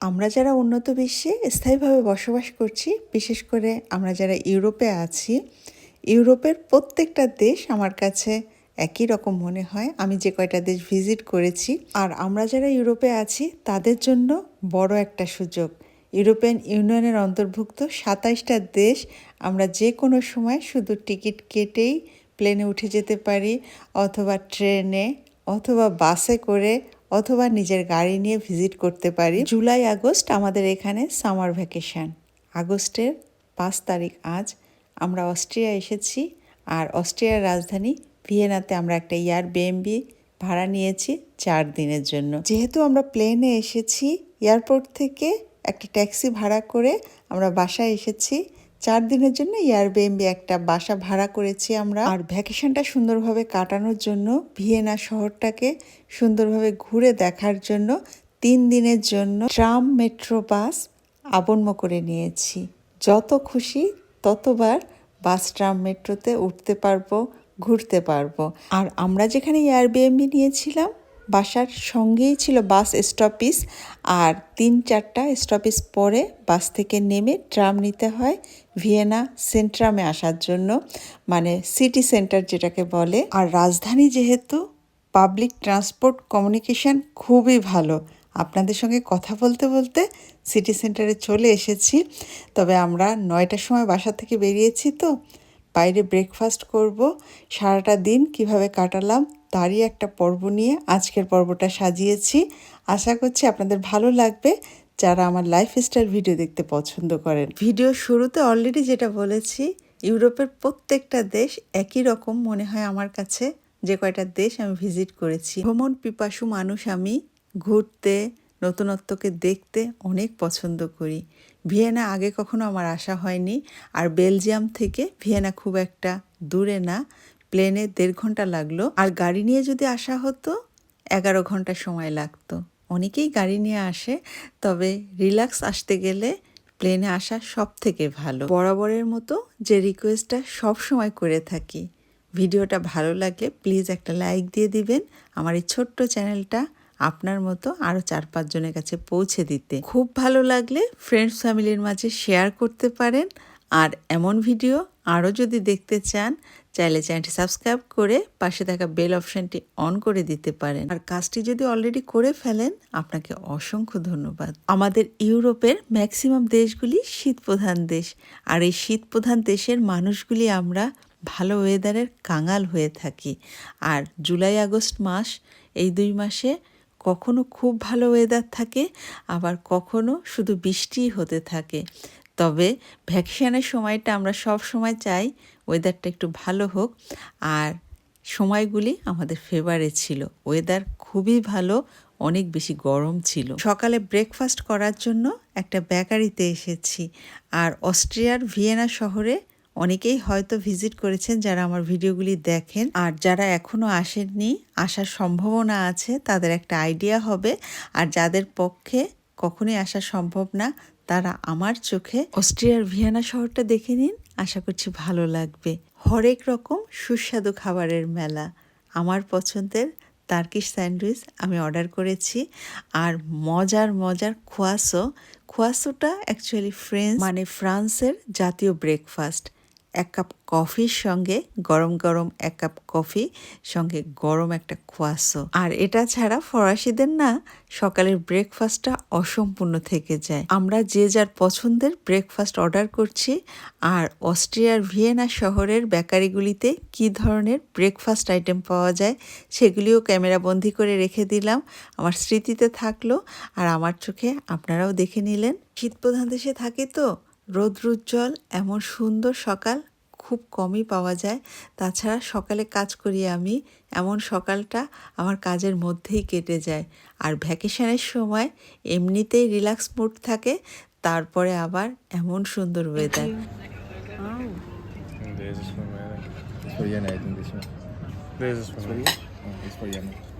আমরা যারা উন্নত বিশ্বে স্থায়ীভাবে বসবাস করছি, বিশেষ করে আমরা যারা ইউরোপে আছি, ইউরোপের প্রত্যেকটা দেশ আমার কাছে একই রকম মনে হয়। আমি যে কয়টা দেশ ভিজিট করেছি আর আমরা যারা ইউরোপে আছি, তাদের জন্য বড় একটা সুযোগ। ইউরোপিয়ান ইউনিয়নের অন্তর্ভুক্ত সাতাইশটা দেশ আমরা যে কোনো সময় শুধু টিকিট কেটেই প্লেনে উঠে যেতে পারি, অথবা ট্রেনে, অথবা বাসে করে অথবা নিজের গাড়ি নিয়ে ভিজিট করতে পারি। জুলাই, আগস্ট আমাদের এখানে সামার ভ্যাকেশন। আগস্টের পাঁচ তারিখ আজ আমরা অস্ট্রিয়া এসেছি আর অস্ট্রিয়ার রাজধানী ভিয়েনাতে আমরা একটা ইয়ার বিএমবি ভাড়া নিয়েছি চার দিনের জন্য। যেহেতু আমরা প্লেনে এসেছি, এয়ারপোর্ট থেকে একটা ট্যাক্সি ভাড়া করে আমরা বাসায় এসেছি চার দিনের জন্য এয়ারবিএনবি একটা বাসা ভাড়া করেছি আমরা। আর ভ্যাকেশনটা সুন্দরভাবে কাটানোর জন্য, ভিয়েনা শহরটাকে সুন্দরভাবে ঘুরে দেখার জন্য তিন দিনের জন্য ট্রাম, মেট্রো, বাস আবন্য করে নিয়েছি। যত খুশি ততবার বাস, ট্রাম, মেট্রোতে উঠতে পারব, ঘুরতে পারব। আর আমরা যেখানে এয়ারবিএনবি নিয়েছিলাম, বাসার সঙ্গেই ছিল বাস স্টপিস আর তিন চারটা স্টপিস পরে বাস থেকে নেমে ট্রাম নিতে হয় ভিয়েনা সেন্ট্রামে আসার জন্য মানে সিটি সেন্টার যেটাকে বলে। আর রাজধানী যেহেতু, পাবলিক ট্রান্সপোর্ট কমিউনিকেশন খুবই ভালো। আপনাদের সঙ্গে কথা বলতে বলতে সিটি সেন্টারে চলে এসেছি। তবে আমরা নয়টার সময় বাসা থেকে বেরিয়েছি তো, বাইরে ব্রেকফাস্ট করব। সারাটা দিন কীভাবে কাটালাম তারই একটা পর্ব নিয়ে আজকের পর্বটা সাজিয়েছি। আশা করছি আপনাদের ভালো লাগবে। যারা আমার লাইফস্টাইল ভিডিও দেখতে পছন্দ করেন। ভিডিও শুরুতে অলরেডি যেটা বলেছি, ইউরোপের প্রত্যেকটা দেশ একই রকম মনে হয় আমার কাছে। যে কয়টা দেশ আমি ভিজিট করেছি। ভ্রমণ পিপাসু মানুষ আমি ঘুরতে, নতুনত্বকে দেখতে অনেক পছন্দ করি। ভিয়েনা আগে কখনো আমার আসা হয়নি। আর বেলজিয়াম থেকে ভিয়েনা খুব একটা দূরে না। প্লেনে দেড় ঘণ্টা লাগল। আর গাড়ি নিয়ে যদি আসা হতো, এগারো ঘণ্টা সময় লাগতো। অনেকেই গাড়ি নিয়ে আসে, তবে রিল্যাক্স আসতে গেলে প্লেনে আসা সব থেকে ভালো। বরাবরের মতো যে রিকোয়েস্টটা সব সময় করে থাকি, ভিডিওটা ভালো লাগলে প্লিজ একটা লাইক দিয়ে দিবেন, আমার এই ছোট্ট চ্যানেলটা আপনার মতো আরও চার পাঁচজনের কাছে পৌঁছে দিতে। খুব ভালো লাগলে ফ্রেন্ডস ফ্যামিলির মাঝে শেয়ার করতে পারেন, আর এমন ভিডিও আরও যদি দেখতে চান চাইলে চ্যানেলটি সাবস্ক্রাইব করে পাশে থাকা বেল অপশানটি অন করে দিতে পারেন। আর কাজটি যদি অলরেডি করে ফেলেন, আপনাকে অসংখ্য ধন্যবাদ। আমাদের ইউরোপের ম্যাক্সিমাম দেশগুলি শীতপ্রধান দেশ। আর এই শীতপ্রধান দেশের মানুষগুলি আমরা ভালো ওয়েদারের কাঙাল হয়ে থাকি। আর জুলাই, আগস্ট মাস এই দুই মাসে কখনো খুব ভালো ওয়েদার থাকে, আবার কখনো শুধু বৃষ্টিই হতে থাকে। তবে ভ্যাকসিনের সময়টা আমরা সব সময় চাই ওয়েদারটা একটু ভালো হোক। আর সময়গুলি আমাদের ফেভারে ছিল। ওয়েদার খুবই ভালো, অনেক বেশি গরম ছিল। সকালে ব্রেকফাস্ট করার জন্য একটা বেকারিতে এসেছি। আর অস্ট্রিয়ার ভিয়েনা শহরে অনেকেই হয়তো ভিজিট করেছেন যারা আমার ভিডিওগুলি দেখেন। আর যারা এখনও আসেননি, আসার সম্ভাবনা আছে, তাদের একটা আইডিয়া হবে। আর যাদের পক্ষে কখনোই আসা সম্ভব না তারা আমার চোখে অস্ট্রিয়ার ভিয়েনা শহরটা দেখে নিন আশা করছি ভালো লাগবে। হরেক রকম সুস্বাদু খাবারের মেলা। আমার পছন্দের তার্কিশ স্যান্ডউইচ আমি অর্ডার করেছি আর মজার মজার খোয়াসো। খোয়াসোটা অ্যাকচুয়ালি ফ্রেন্স মানে ফ্রান্সের জাতীয় ব্রেকফাস্ট এক কাপ কফির সঙ্গে, গরম গরম এক কাপ কফি সঙ্গে গরম একটা খোয়াসো আর এটা ছাড়া ফরাসিদের না সকালের ব্রেকফাস্টটা অসম্পূর্ণ থেকে যায়। আমরা যে যার পছন্দের ব্রেকফাস্ট অর্ডার করছি, আর অস্ট্রিয়ার ভিয়েনা শহরের বেকারিগুলিতে কি ধরনের ব্রেকফাস্ট আইটেম পাওয়া যায়, সেগুলিও ক্যামেরা বন্দি করে রেখে দিলাম। আমার স্মৃতিতে থাকল, আর আমার চোখে আপনারাও দেখে নিলেন। শীতপ্রধান দেশে থাকি তো রৌদ্রোজ্জ্বল এমন সুন্দর সকাল খুব কমই পাওয়া যায়। তাছাড়া সকালে কাজ করি আমি এমন সকালটা আমার কাজের মধ্যেই কেটে যায়। আর ভ্যাকেশনের সময় এমনিতেই রিল্যাক্স মুড থাকে তারপরে আবার এমন সুন্দর weather This is for I think this one. This is for For? Oh, it's.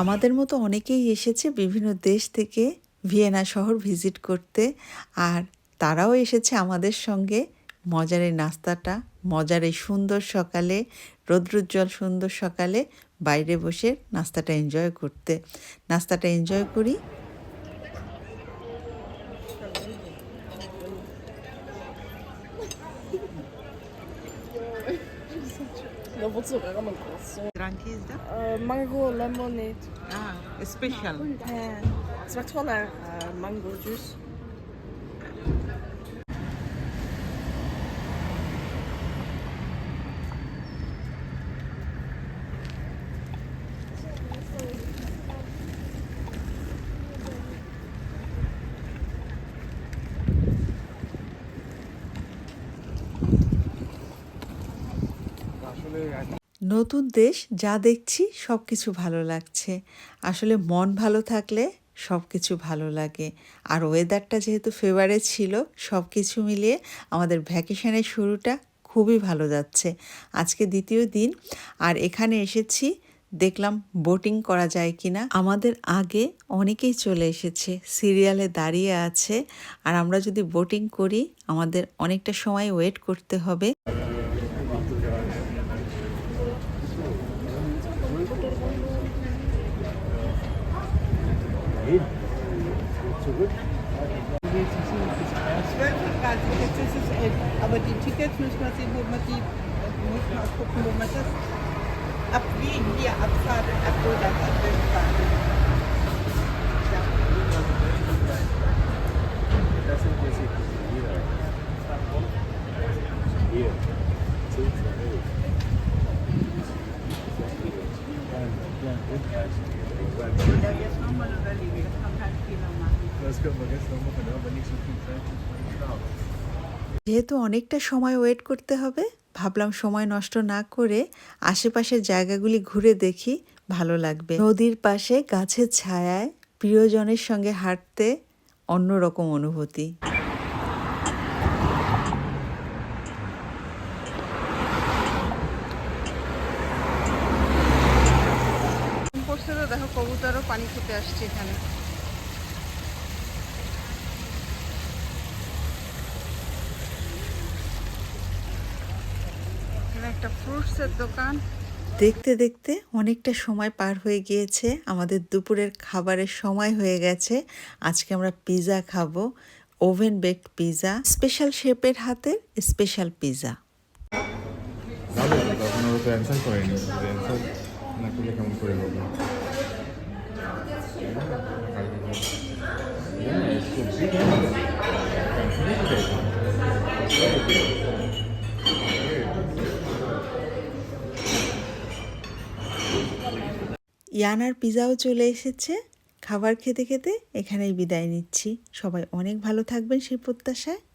আমাদের মতো অনেকেই এসেছে বিভিন্ন দেশ থেকে ভিয়েনা শহর ভিজিট করতে, আর তারাও এসেছে আমাদের সঙ্গে। মজার এই নাস্তাটা, মজার এই সুন্দর সকালে, রৌদ্রোজ্জ্বল সুন্দর সকালে বাইরে বসে নাস্তাটা এনজয় করতে। নাস্তাটা এনজয় করি। Dat wordt zo allemaal kost. Drankje is dat? Uh, mango lemonade. Ah, special. En het smaakt wel naar uh, mango juice. নতুন দেশ, যা দেখছি সব কিছু ভালো লাগছে। আসলে মন ভালো থাকলে সব কিছু ভালো লাগে। আর ওয়েদারটা যেহেতু ফেভারে ছিল সব কিছু মিলিয়ে আমাদের ভ্যাকেশনের শুরুটা খুবই ভালো যাচ্ছে। আজকে দ্বিতীয় দিন, আর এখানে এসেছি, দেখলাম বোটিং করা যায় কিনা। আমাদের আগে অনেকেই চলে এসেছে সিরিয়ালে দাঁড়িয়ে আছে। আর আমরা যদি বোটিং করি, আমাদের অনেকটা সময় ওয়েট করতে হবে। jetzt müssen wir sehen, wo wir die, äh, muss auch gucken, wo wir das abwiegen, hier abfahren, ab wo das abfahren. Das sind wir hier. Hier. Jetzt nochmal überlegen, jetzt kann man keinen Fehler machen. Das können wir jetzt noch machen, aber nicht so viel Zeit, যেহেতু অনেকটা সময় wait করতে হবে, ভাবলাম সময় নষ্ট না করে আশেপাশের জায়গাগুলি ঘুরে দেখি, ভালো লাগবে। নদীর পাশে গাছের ছায়ায় প্রিয়জনের সঙ্গে হাঁটতে অন্যরকম অনুভূতি। দেখো, কবুতরও পানি খেতে আসছে এখানে। একটা ফ্রুটসের দোকান। দেখতে দেখতে অনেকটা সময় পার হয়ে গিয়েছে। আমাদের দুপুরের খাবারের সময় হয়ে গেছে। আজকে আমরা পিৎজা খাব। ওভেন বেকড পিৎজা স্পেশাল শেপের হাতের স্পেশাল পিৎজা ওরা তো অ্যান্সার করেনি অ্যান্সার না করলে কেমন করে হবে Yeah, it's so big. ইয়ানার পিজাও চলে এসেছে। খাবার খেতে খেতে এখানেই বিদায় নিচ্ছি। সবাই অনেক ভালো থাকবেন সেই প্রত্যাশায়।